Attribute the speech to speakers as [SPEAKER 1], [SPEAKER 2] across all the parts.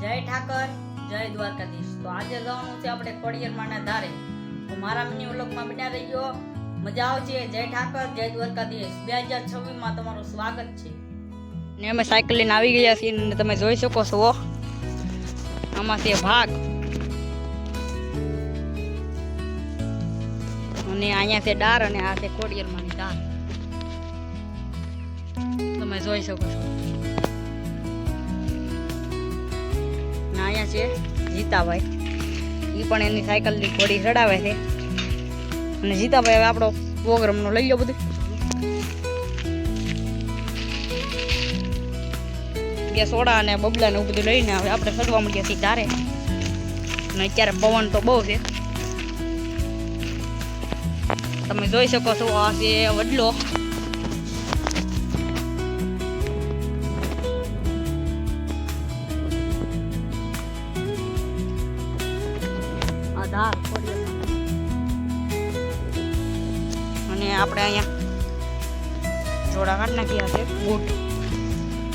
[SPEAKER 1] જય ઠાકર, જય દ્વારકાધીશ. તો આજે જવાનું છે આપણે ખોડિયારમાંના ધારે. તો મારા મિની વ્લોગમાં બન્યા રહ્યો મજા આવશે જય ઠાકર, જય દ્વારકાધીશ. બે હજાર છવ્વીસમાં તમારું સ્વાગત છે. ને અમે સાયકલ લઈને આવી ગયા છીએ અને તમે જોઈ શકો છો આમાં છે ભાગ. અને અહીંયા છે ડાર અને આ છે ખોડિયારમાંની ધાર. તમે જોઈ શકો છો. અહીંયા છે જીતાભાઈ એ પણ એની સાયકલની ઘોડી ચડાવે છે. અને જીતાભાઈ હવે આપણો પ્રોગ્રામનો લઈ લો બધું. કે સોડા અને બબલા ને બધું લઈને હવે આપણે ચડવા મળીએ છીએ તારે અને અત્યારે પવન તો બહુ છે. તમે જોઈ શકો છો, આ છે વડલો. અને આપણે અહીંયા જોડા કાઢી નાખ્યા છે, બૂટ.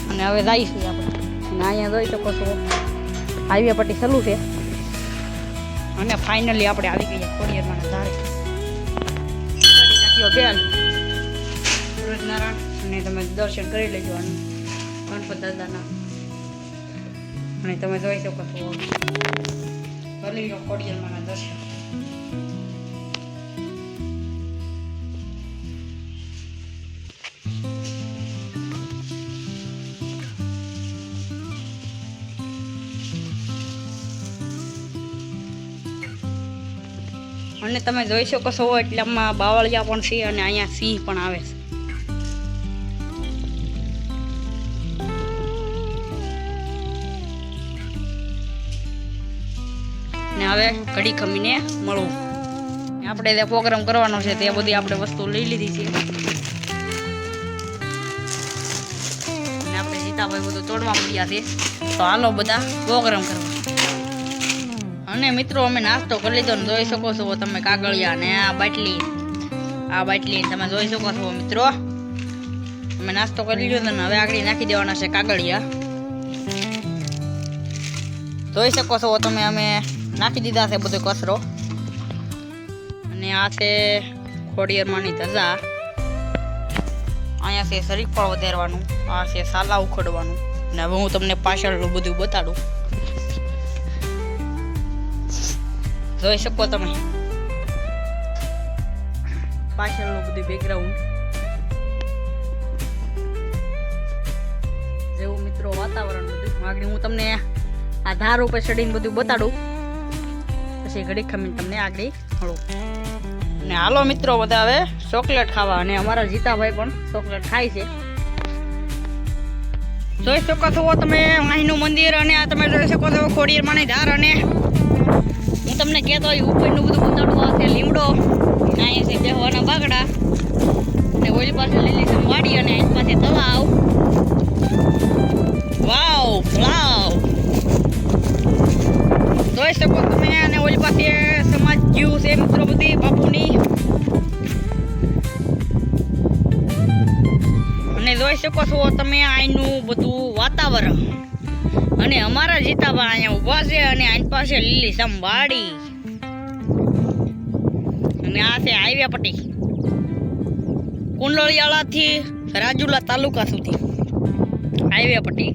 [SPEAKER 1] અને હવે જઈશું આપણે. અને અહીંયા જોઈ શકો છો હાઈવે પટ્ટી ચાલુ છે. અને ફાઇનલી આપણે આવી ગયા ખોડિયારમાં ધારે. નાખ્યો બેલ સૂરજનારાયણ. અને તમે દર્શન કરી લેજો અને ગણપત દાદાના. અને તમે જોઈ શકો છો લો ખોડિયારમાં દર્શન. અને તમે જોઈ શકો છો એટલામાં બાવળિયા પણ છે અને અહીંયા સિંહ પણ આવે છે. ને હવે ઘડી ખમીને મળવું. આપણે જે પ્રોગ્રામ કરવાનો છે તે બધી આપણે વસ્તુ લઈ લીધી છે. આપણે સીતાભાઈ બધું તોડવા મળ્યા છે. તો હાલો બધા પ્રોગ્રામ કરવા. અને મિત્રો, અમે નાસ્તો કરી લીધો ને જોઈ શકો છો તમે કાગળિયા ને આ બાટલી. આ બાટલી તમે જોઈ શકો છો મિત્રો. અમે નાસ્તો કરી લીધો ને હવે આગળ નાખી દેવાના છે કાગળિયા. જોઈ શકો છો તમે અમે નાખી દીધા છે બધો કચરો. અને આ છે ખોડિયારમાંની ધજા. અહીંયા છે શરીફળ વધારવાનું, આ છે સાલા ઉખડવાનું. ને હવે હું તમને પાછળનું બધું બતાડું. જોઈ શકો તમે. પાછળનું બધું બેકગ્રાઉન્ડ જેવું મિત્રો વાતાવરણ બધું. આગળ હું તમને આ ધાર ઉપર ચડીને બધું બતાડું. પછી ઘડી ખમીને તમને આગળ મળું ને હાલો મિત્રો બધા હવે ચોકલેટ ખાવા. અને અમારા જીતાભાઈ પણ ચોકલેટ ખાય છે. જોઈ શકો છો તમે અહીંનું મંદિર અને આ તમે જોઈ શકો છો ખોડિયારમાંની ધાર અને હું તમને કહેતો હોય, ઉપરનું બધું ઉતારવું આવશે લીમડો, અને અહીંયા છે બેહવાના બાગડા. અને ઓલી પાસે લીલી છે વાડી અને અહીં પાસે તળાવ. વાવ વાવ. જોઈ શકો તમે અને ઓલી પાસે સમાજ જીવ છે મિત્રો બધી, બાપુની. અને જોઈ શકો છો તમે અહીંનું બધું વાતાવરણ. અને અમારા જીતાબા અહીંયા ઊભા છે અને આની પાસે લીલી સંભાળી. અને આ છે હાઈવે પટ્ટી કુંડળિયાળાથી રાજુલા તાલુકા સુધી. હાઈવે પટ્ટી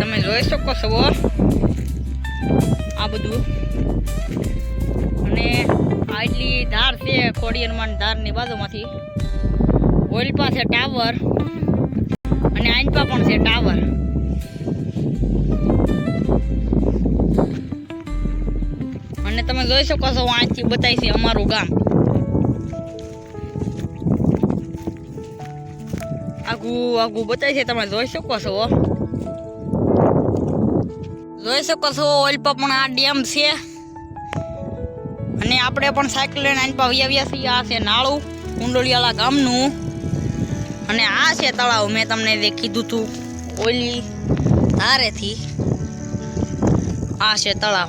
[SPEAKER 1] તમે જોઈ શકો છો આ બધું. અને આટલી ધાર છે ખોડિયારમાં ધારની બાજુમાંથી. ઓઇલ પાસે ટાવર. અને આઈનપા પણ છે ટાવર. અને તમે જોઈ શકો છો, વાંચી બતાવી છે અમારું ગામ. આગું આગું બતાવી છે, તમે જોઈ શકો છો. જોઈ શકો છો ઓઇલ પર પણ આ ડેમ છે. અને આપણે પણ સાયકલ લઈને આની પાસે આવ્યા છીએ, આ છે નાળું કુંડળિયાળા ગામનું. અને આ છે તળાવ, મેં તમને જે કીધું હતું ઓલી ધારેથી. આ છે તળાવ.